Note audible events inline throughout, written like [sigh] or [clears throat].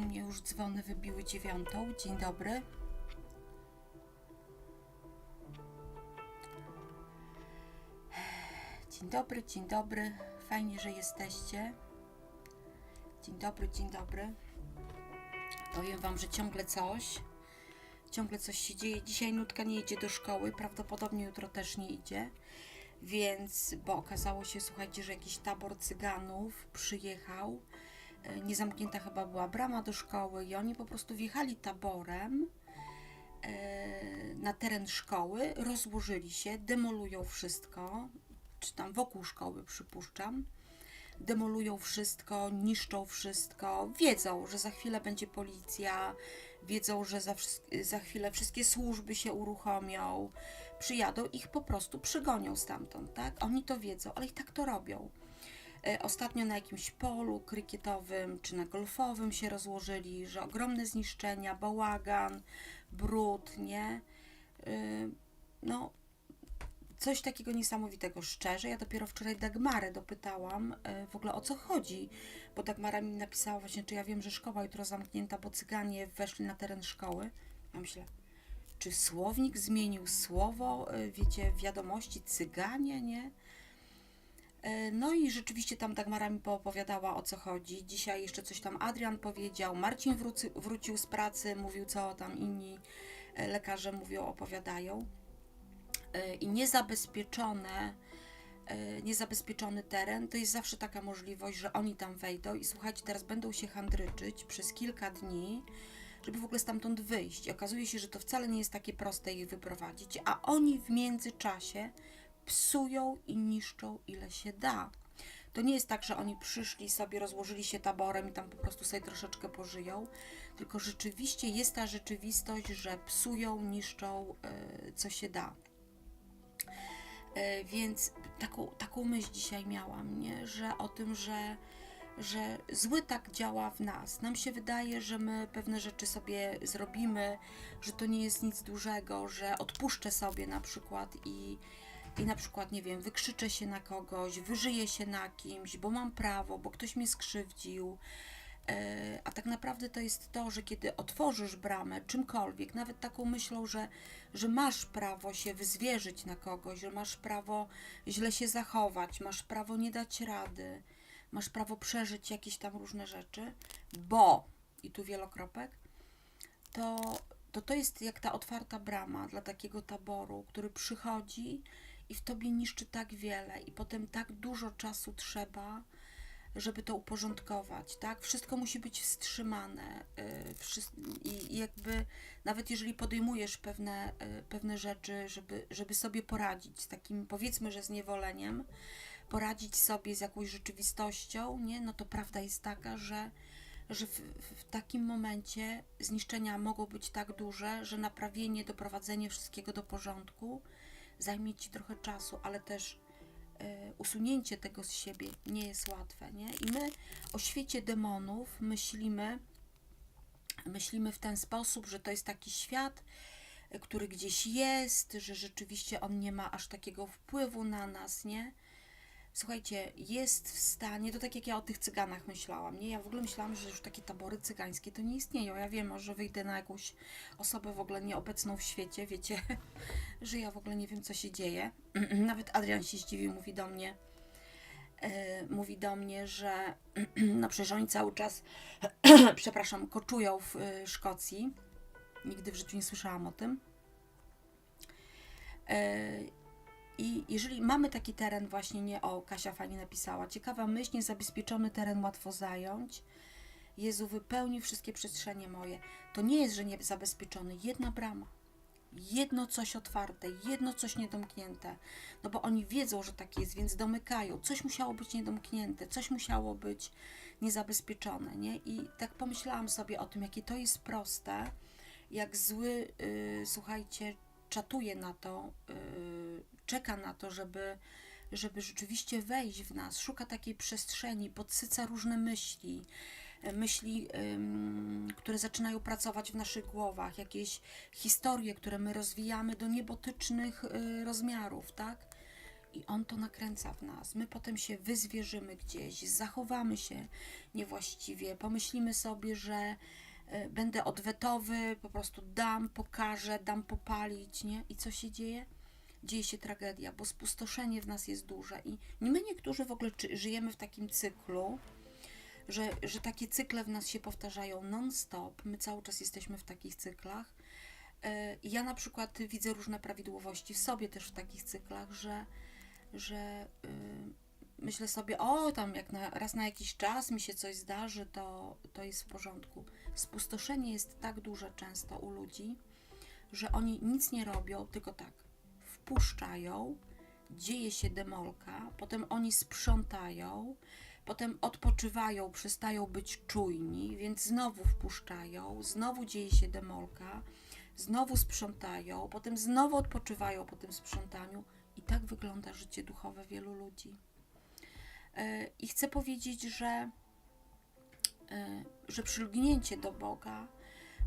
u mnie już dzwony wybiły dziewiątą. Dzień dobry. Dzień dobry, dzień dobry. Fajnie, że jesteście. Dzień dobry, dzień dobry. Powiem Wam, że ciągle coś. Ciągle coś się dzieje. Dzisiaj Nutka nie idzie do szkoły, prawdopodobnie jutro też nie idzie. Więc, bo okazało się, słuchajcie, że jakiś tabor cyganów przyjechał. E, Niezamknięta chyba była brama do szkoły i oni po prostu wjechali taborem e, na teren szkoły, rozłożyli się, demolują wszystko, czy tam wokół szkoły przypuszczam. Demolują wszystko, niszczą wszystko, wiedzą, że za chwilę będzie policja, wiedzą, że za, za chwilę wszystkie służby się uruchomią, przyjadą, ich po prostu przygonią stamtąd, tak? Oni to wiedzą, ale i tak to robią. E, Ostatnio na jakimś polu krykietowym czy na golfowym się rozłożyli, że ogromne zniszczenia, bałagan, brud, nie? Y, No, coś takiego niesamowitego, szczerze. Ja dopiero wczoraj Dagmarę dopytałam e, w ogóle o co chodzi, bo Dagmara mi napisała właśnie, czy ja wiem, że szkoła jutro zamknięta, bo cyganie weszli na teren szkoły. Ja myślę, czy słownik zmienił słowo, e, wiecie, wiadomości cyganie, nie? E, No i rzeczywiście tam Dagmara mi poopowiadała o co chodzi. Dzisiaj jeszcze coś tam Adrian powiedział, Marcin wróci, wrócił z pracy, mówił co tam inni e, lekarze mówią, opowiadają. E, I niezabezpieczone, niezabezpieczony teren to jest zawsze taka możliwość, że oni tam wejdą i słuchajcie, teraz będą się handryczyć przez kilka dni, żeby w ogóle stamtąd wyjść. I okazuje się, że to wcale nie jest takie proste ich wyprowadzić, a oni w międzyczasie psują i niszczą ile się da. To nie jest tak, że oni przyszli sobie, rozłożyli się taborem i tam po prostu sobie troszeczkę pożyją, tylko rzeczywiście jest ta rzeczywistość, że psują, niszczą e, co się da. E, Więc taką, taką myśl dzisiaj miałam, nie? że o tym, że, że zły tak działa w nas. Nam się wydaje, że my pewne rzeczy sobie zrobimy, że to nie jest nic dużego, że odpuszczę sobie na przykład i, i na przykład, nie wiem, wykrzyczę się na kogoś, wyżyję się na kimś, bo mam prawo, bo ktoś mnie skrzywdził. E, A tak naprawdę to jest to, że kiedy otworzysz bramę czymkolwiek, nawet taką myślą, że, że masz prawo się wyzwierzyć na kogoś, że masz prawo źle się zachować, masz prawo nie dać rady, masz prawo przeżyć jakieś tam różne rzeczy, bo, i tu wielokropek, to, to to jest jak ta otwarta brama dla takiego taboru, który przychodzi i w tobie niszczy tak wiele, i potem tak dużo czasu trzeba, żeby to uporządkować, tak? Wszystko musi być wstrzymane. y, i jakby nawet jeżeli podejmujesz pewne, y, pewne rzeczy, żeby, żeby sobie poradzić z takim powiedzmy, że zniewoleniem, poradzić sobie z jakąś rzeczywistością, nie? No to prawda jest taka, że, że w, w takim momencie zniszczenia mogą być tak duże, że naprawienie, doprowadzenie wszystkiego do porządku zajmie ci trochę czasu, ale też e, usunięcie tego z siebie nie jest łatwe, nie? I my o świecie demonów myślimy, myślimy w ten sposób, że to jest taki świat, e, który gdzieś jest, że rzeczywiście on nie ma aż takiego wpływu na nas, nie? Słuchajcie, jest w stanie, to tak jak ja o tych cyganach myślałam, nie? Ja w ogóle myślałam, że już takie tabory cygańskie to nie istnieją. Ja wiem, może wyjdę na jakąś osobę w ogóle nieobecną w świecie, wiecie, [laughs] że ja w ogóle nie wiem, co się dzieje. [clears throat] Nawet Adrian się zdziwił, mówi do mnie, e, mówi do mnie, że [clears throat] no przecież oni cały czas, [clears throat] przepraszam, koczują w e, Szkocji. Nigdy w życiu nie słyszałam o tym. E, I jeżeli mamy taki teren właśnie, nie o, Kasia fajnie napisała, ciekawa myśl, niezabezpieczony teren łatwo zająć. Jezu, wypełni wszystkie przestrzenie moje. To nie jest, że nie zabezpieczony. Jedna brama. Jedno coś otwarte, jedno coś niedomknięte. No bo oni wiedzą, że tak jest, więc domykają. Coś musiało być niedomknięte, coś musiało być niezabezpieczone, nie? I tak pomyślałam sobie o tym, jakie to jest proste, jak zły, yy, słuchajcie, czatuje na to, yy, czeka na to, żeby, żeby rzeczywiście wejść w nas, szuka takiej przestrzeni, podsyca różne myśli, e, myśli, które zaczynają pracować w naszych głowach, jakieś historie, które my rozwijamy do niebotycznych y, rozmiarów, tak? I on to nakręca w nas. My potem się wyzwierzymy gdzieś, zachowamy się niewłaściwie, pomyślimy sobie, że będę odwetowy, po prostu dam, pokażę, dam popalić, nie? I co się dzieje? Dzieje się tragedia, bo spustoszenie w nas jest duże. I my niektórzy w ogóle żyjemy w takim cyklu, że, że takie cykle w nas się powtarzają non-stop. My cały czas jesteśmy w takich cyklach. I Ja na przykład widzę różne prawidłowości w sobie też w takich cyklach, że, że y, myślę sobie, o tam jak na, raz na jakiś czas mi się coś zdarzy, to, to jest w porządku. Spustoszenie jest tak duże często u ludzi, że oni nic nie robią, tylko tak, wpuszczają, dzieje się demolka, potem oni sprzątają, potem odpoczywają, przestają być czujni, więc znowu wpuszczają, znowu dzieje się demolka, znowu sprzątają, potem znowu odpoczywają po tym sprzątaniu i tak wygląda życie duchowe wielu ludzi. E, I chcę powiedzieć, że, e, że przylgnięcie do Boga,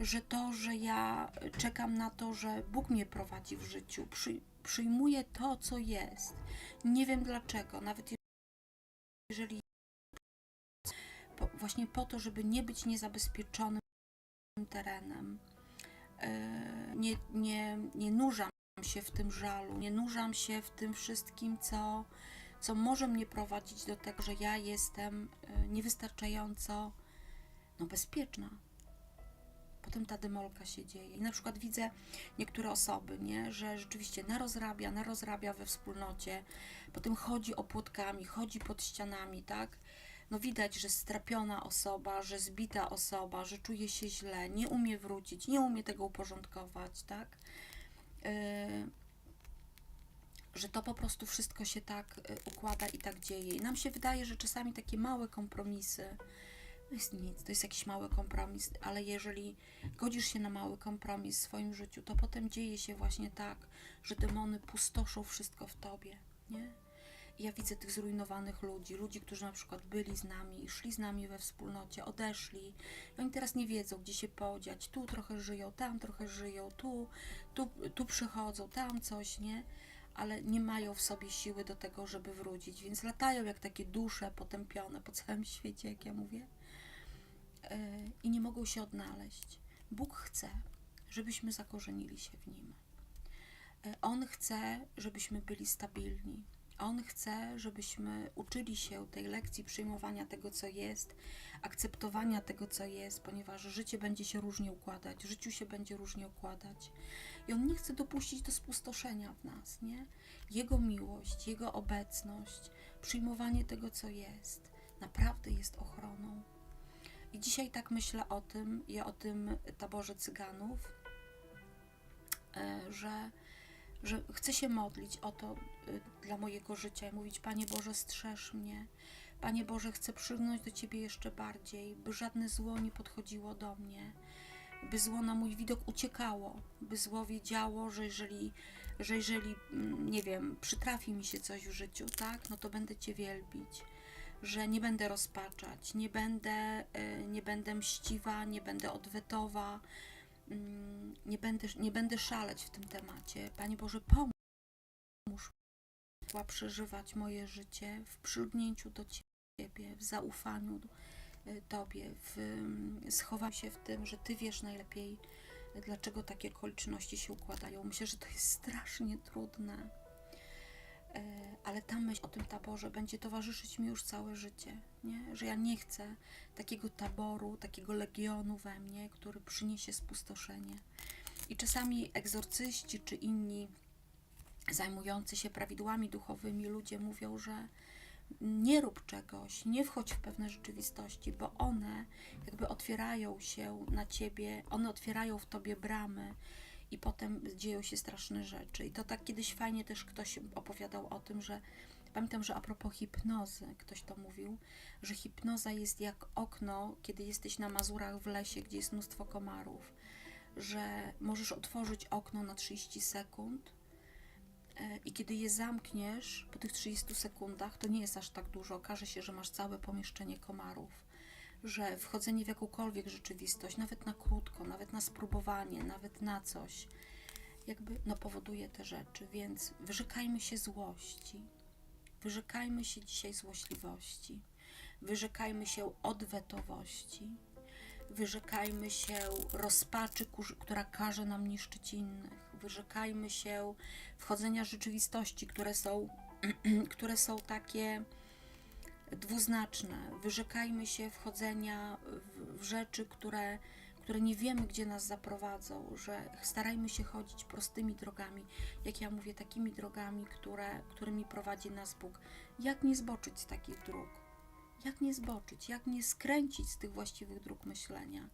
że to, że ja czekam na to, że Bóg mnie prowadzi w życiu, przy, przyjmuję to, co jest. Nie wiem dlaczego, nawet jeżeli właśnie po to, żeby nie być niezabezpieczonym terenem. E, Nie, nie, nie nurzam się w tym żalu, nie nurzam się w tym wszystkim, co, co może mnie prowadzić do tego, że ja jestem e, niewystarczająco no, bezpieczna. Potem ta demolka się dzieje. I na przykład widzę niektóre osoby, nie, że rzeczywiście narozrabia, narozrabia we wspólnocie, potem chodzi opłotkami, chodzi pod ścianami, tak? No widać, że strapiona osoba, że zbita osoba, że czuje się źle, nie umie wrócić, nie umie tego uporządkować, tak? Yy, że to po prostu wszystko się tak y, układa i tak dzieje. I nam się wydaje, że czasami takie małe kompromisy to jest nic, to jest jakiś mały kompromis, ale jeżeli godzisz się na mały kompromis w swoim życiu, to potem dzieje się właśnie tak, że demony pustoszą wszystko w tobie, nie? Ja widzę tych zrujnowanych ludzi, ludzi, którzy na przykład byli z nami, szli z nami we wspólnocie, odeszli. I oni teraz nie wiedzą, gdzie się podziać. Tu trochę żyją, tam trochę żyją, tu, tu, tu przychodzą, tam coś, nie? Ale nie mają w sobie siły do tego, żeby wrócić, więc latają jak takie dusze potępione po całym świecie, jak ja mówię yy, i nie mogą się odnaleźć. Bóg chce, żebyśmy zakorzenili się w Nim. Yy, On chce, żebyśmy byli stabilni. On chce, żebyśmy uczyli się tej lekcji przyjmowania tego, co jest, akceptowania tego, co jest, ponieważ życie będzie się różnie układać, życiu się będzie różnie układać. I On nie chce dopuścić do spustoszenia w nas, nie? Jego miłość, Jego obecność, przyjmowanie tego, co jest, naprawdę jest ochroną. I dzisiaj tak myślę o tym i o tym taborze cyganów, e, że, że chcę się modlić o to y, dla mojego życia i mówić: Panie Boże, strzeż mnie. Panie Boże, chcę przygnąć do Ciebie jeszcze bardziej, by żadne zło nie podchodziło do mnie, by zło na mój widok uciekało, by zło wiedziało, że jeżeli, że jeżeli, mm, nie wiem, przytrafi mi się coś w życiu, tak, no to będę Cię wielbić że nie będę rozpaczać, nie będę, e, nie będę mściwa, nie będę odwetowa, mm, nie będę, nie będę szaleć w tym temacie. Panie Boże, pomóż mi przeżywać moje życie w przylgnięciu do Ciebie, w zaufaniu do- Tobie, w mm, schowaniu się w tym, że Ty wiesz najlepiej, dlaczego takie okoliczności się układają. Myślę, że to jest strasznie trudne. E, ale ta myśl o tym taborze będzie towarzyszyć mi już całe życie, nie? że ja nie chcę takiego taboru, takiego legionu we mnie, który przyniesie spustoszenie. I czasami egzorcyści czy inni zajmujący się prawidłami duchowymi ludzie mówią, że nie rób czegoś, nie wchodź w pewne rzeczywistości, bo one jakby otwierają się na ciebie, one otwierają w tobie bramy i potem dzieją się straszne rzeczy. I to tak kiedyś fajnie też ktoś opowiadał o tym, że pamiętam, że a propos hipnozy, ktoś to mówił, że hipnoza jest jak okno, kiedy jesteś na Mazurach w lesie, gdzie jest mnóstwo komarów, że możesz otworzyć okno na 30 sekund i kiedy je zamkniesz po tych 30 sekundach, to nie jest aż tak dużo. Okaże się, że masz całe pomieszczenie komarów że wchodzenie w jakąkolwiek rzeczywistość, nawet na krótko, nawet na spróbowanie, nawet na coś, jakby no, powoduje te rzeczy, więc wyrzekajmy się złości, wyrzekajmy się dzisiaj złośliwości, wyrzekajmy się odwetowości, wyrzekajmy się rozpaczy, która każe nam niszczyć innych, wyrzekajmy się wchodzenia rzeczywistości, które są, [clears throat] które są takie dwuznaczne. Wyrzekajmy się wchodzenia w, w rzeczy, które, które nie wiemy, gdzie nas zaprowadzą, że starajmy się chodzić prostymi drogami, jak ja mówię, takimi drogami, które, którymi prowadzi nas Bóg. Jak nie zboczyć z takich dróg? Jak nie zboczyć? Jak nie skręcić z tych właściwych dróg myślenia?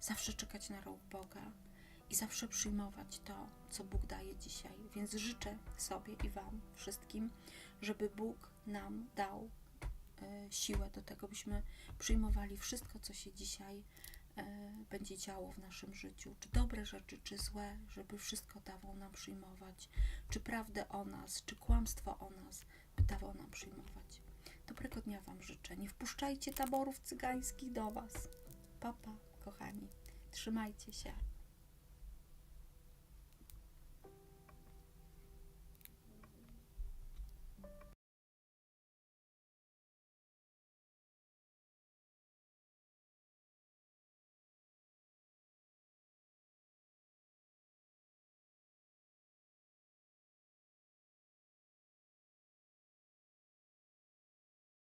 Zawsze czekać na rok Boga i zawsze przyjmować to, co Bóg daje dzisiaj. Więc życzę sobie i Wam wszystkim, żeby Bóg nam dał e, siłę do tego, byśmy przyjmowali wszystko, co się dzisiaj e, będzie działo w naszym życiu. Czy dobre rzeczy, czy złe, żeby wszystko dawał nam przyjmować. Czy prawdę o nas, czy kłamstwo o nas, by dawał nam przyjmować. Dobrego dnia Wam życzę. Nie wpuszczajcie taborów cygańskich do Was. Papa, kochani. Trzymajcie się.